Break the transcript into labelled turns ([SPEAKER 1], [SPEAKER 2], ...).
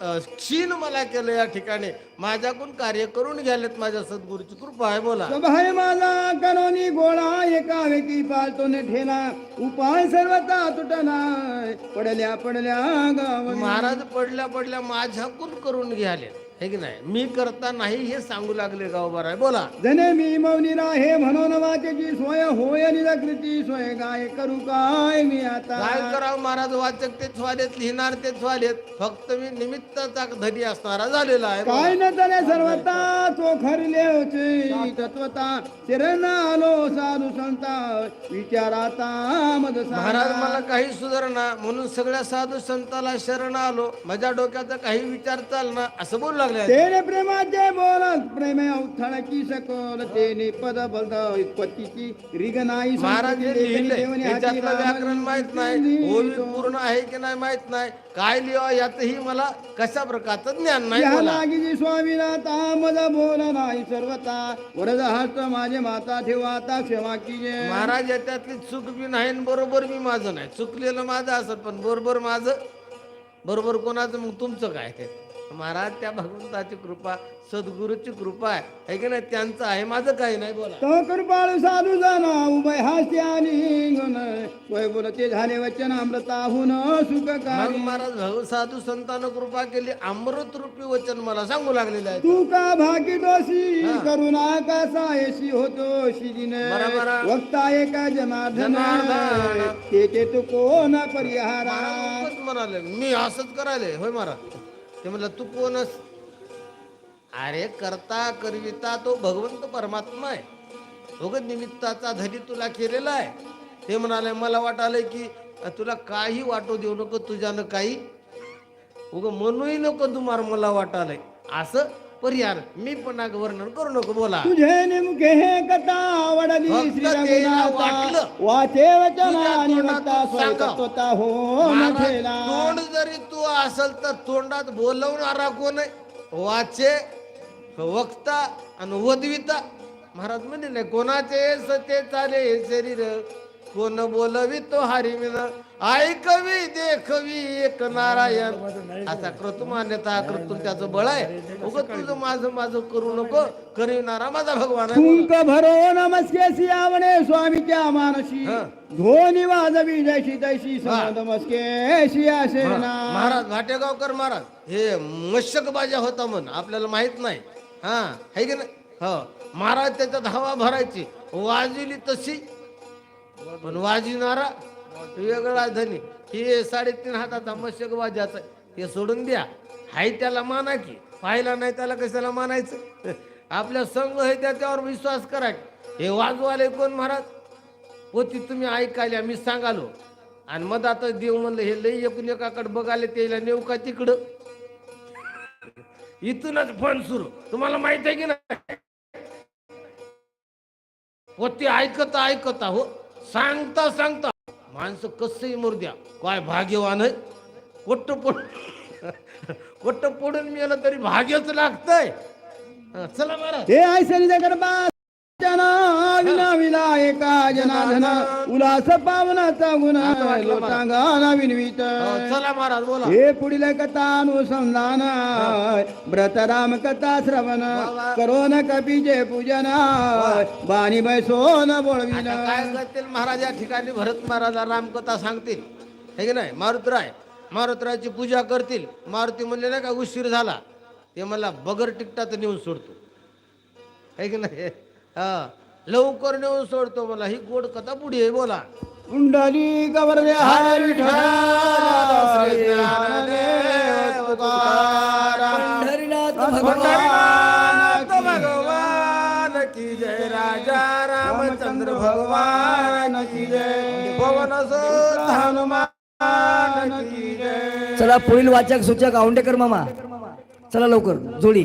[SPEAKER 1] क्षीण मला केलं या ठिकाणी. माझ्याकडून कार्य करून घ्यालेत माझ्या सद्गुरूची कृपा आहे बोला.
[SPEAKER 2] स्वभाय माझा करोनी गोळा एका वेकी पालतो ने ठेला उपाय सर्वता तुटला पडल्या पडल्या गाव
[SPEAKER 1] महाराज पडल्या पडल्या माझ्याकडून करून घ्याले हे की नाही? मी करता नाही हे सांगू लागले गावबार आहे बोला.
[SPEAKER 2] जने मी मौनी हे म्हणून वाचेची सोय होय निराकृती सोय गाय करू काय मी आता?
[SPEAKER 1] काय करावं महाराज वाचक तेच वालेत लिहिणार तेच वालेत फक्त मी निमित्ताचा धनी असणारा झालेला आहे.
[SPEAKER 2] काय न तले सर्वता तो खरले होते तत्वता शरण आलो साधू संता विचाराता मद
[SPEAKER 1] महाराज मला काही सुधारणा म्हणून सगळ्या साधू संताला शरण आलो. माझ्या डोक्याचा काही विचार चालना असं बोलू लागले
[SPEAKER 2] तेने प्रेमाचे बोलत प्रेमे अवथळ की सकल. तेने पद बलद उत्पत्तीची रिग नाही
[SPEAKER 1] महाराज हे
[SPEAKER 2] हाती
[SPEAKER 1] याच्यातलं व्याकरण माहीत नाही. ओवी पूर्ण आहे की नाही माहीत नाही. काय लिहा यातही मला कशा प्रकारचं ज्ञान नाही
[SPEAKER 2] या स्वामीला तामद बोल नाही सर्वता. वरद हस्त माझे माता ठेवाता क्षमा कीजे.
[SPEAKER 1] महाराज याच्यातली चूक बी नाही आणि बरोबर मी माझं नाही. चुकलेलं माझं असत पण बरोबर माझं बरोबर कोणाचं? मग तुमचं काय ते? महाराज त्या भगवंताची कृपा सद्गुरूची कृपा आहे. है की नाही? त्यांचं आहे माझं काही नाही बोला.
[SPEAKER 2] तो कृपाळू साधू जाना उभय हास्य आणि गुण वय बोलते झाले वचन अमृताहून सुख
[SPEAKER 1] मग
[SPEAKER 2] काय
[SPEAKER 1] महाराज भगव साधू संतानं कृपा केली अमृत रूपी वचन मला सांगू लागलेलं आहे
[SPEAKER 2] तू का भागी दोषी करुणा का सायशी होतो शिरीने?
[SPEAKER 1] बरोबर.
[SPEAKER 2] वक्ता एका जनार्दन.
[SPEAKER 1] जनार्दन.
[SPEAKER 2] तेचे तू कोण? परिहारा.
[SPEAKER 1] महाराज म्हणाले. मी असंच करायले. होय महाराज? ते म्हटलं तू कोणस अरे करता करविता तो भगवंत परमात्मा आहे. भोग निमित्ताचा धरी तुला केलेला आहे. ते म्हणाले मला वाटालंय की तुला काही वाटू देऊ नको तुझ्यानं काही. उग म्हणूही नको तुम्हाला मला वाटालंय. असं? परिहार मी पण वर्णन करू नको बोला.
[SPEAKER 2] तुझे नेमके हे कथा आवडली श्री रघुनाथा. वाचे वक्ता. स्वतः हो
[SPEAKER 1] तोंड जरी तू असल तर तोंडात बोलवणारा कोण वाचे वक्ता आणि वदविता महाराज म्हणे नाही कोणाचे सते चाले शरीर? कोण बोलवी तो हरिमिन ऐकवी देखवी एक नारायण. असा क्रतुमान्यता क्रतुम त्याचं बळ आहे. उगत तुझं माझं माझं करू नको. करीनारा माझा भगवान.
[SPEAKER 2] तुंक भरो नमस्के आवणे स्वामीच्या मानसी.
[SPEAKER 1] हा.
[SPEAKER 2] धोनी वाजवी जैशी तैशी नमस्के शियासे ना
[SPEAKER 1] महाराज भाटेगावकर महाराज हे मशक बाजा होता म्हण आपल्याला माहीत नाही. हा है की नाही? हो. महाराज त्याच्यात हवा भरायची. वाजविली तशी पण वाजविणारा वेगळा धनी हे साडेतीन हाताचा मशक वाजाचा हे सोडून द्या. हाय त्याला माना की. पाहिला नाही त्याला कशाला मानायचं? आपल्या संघ आहे त्याच्यावर विश्वास करा हे वाजवाले कोण महाराज? पोती तुम्ही ऐकायला मी सांगालो. आणि मग आता देव म्हणलं हे लई एकूण एकाकडे बघायला त्याला नेऊ का तिकडं? इथूनच फण सुरू. तुम्हाला माहीत आहे की नाही? पोती ऐकता ऐकता हो. सांगता सांगता माणसं कसंही मुर्द्या काय भाग्यवान आहे? कोट्ट पड कोट्ट मेलं तरी भाग्यच लागतंय. चला महाराज
[SPEAKER 2] हे ऐसनी गरबा जनाधन उल्हास पावनाचा गुण लोटांगणा विनवित.
[SPEAKER 1] हो, चला महाराज बोला.
[SPEAKER 2] हे पुढील कथा अनुसंधान व्रत राम कथा श्रवण करोन कपीचे पूजन बाणी बैसोन बोळविन
[SPEAKER 1] काय करतील महाराज या ठिकाणी भरत महाराजा रामकथा सांगतील. हे की नाही? मारुतराय मारुतरायची पूजा करतील. मारुती म्हणले नाही का उशीर झाला. ते मला बगर तिकटात नेऊन सोडतो. हे की नाही? हा. लवकर नेऊन सोडतो मला ही गोड कथा पुढे आहे बोला.
[SPEAKER 2] कुंडली
[SPEAKER 1] ज्ञानदेव तुकाराम.
[SPEAKER 3] पंढरीनाथ
[SPEAKER 1] भगवान की जय राजा रामचंद्र भगवान की जय. सुत हनुमान की जय.
[SPEAKER 3] चला पुढील वाचक सूचक औंडेकर मामा. चला लवकर जोडी.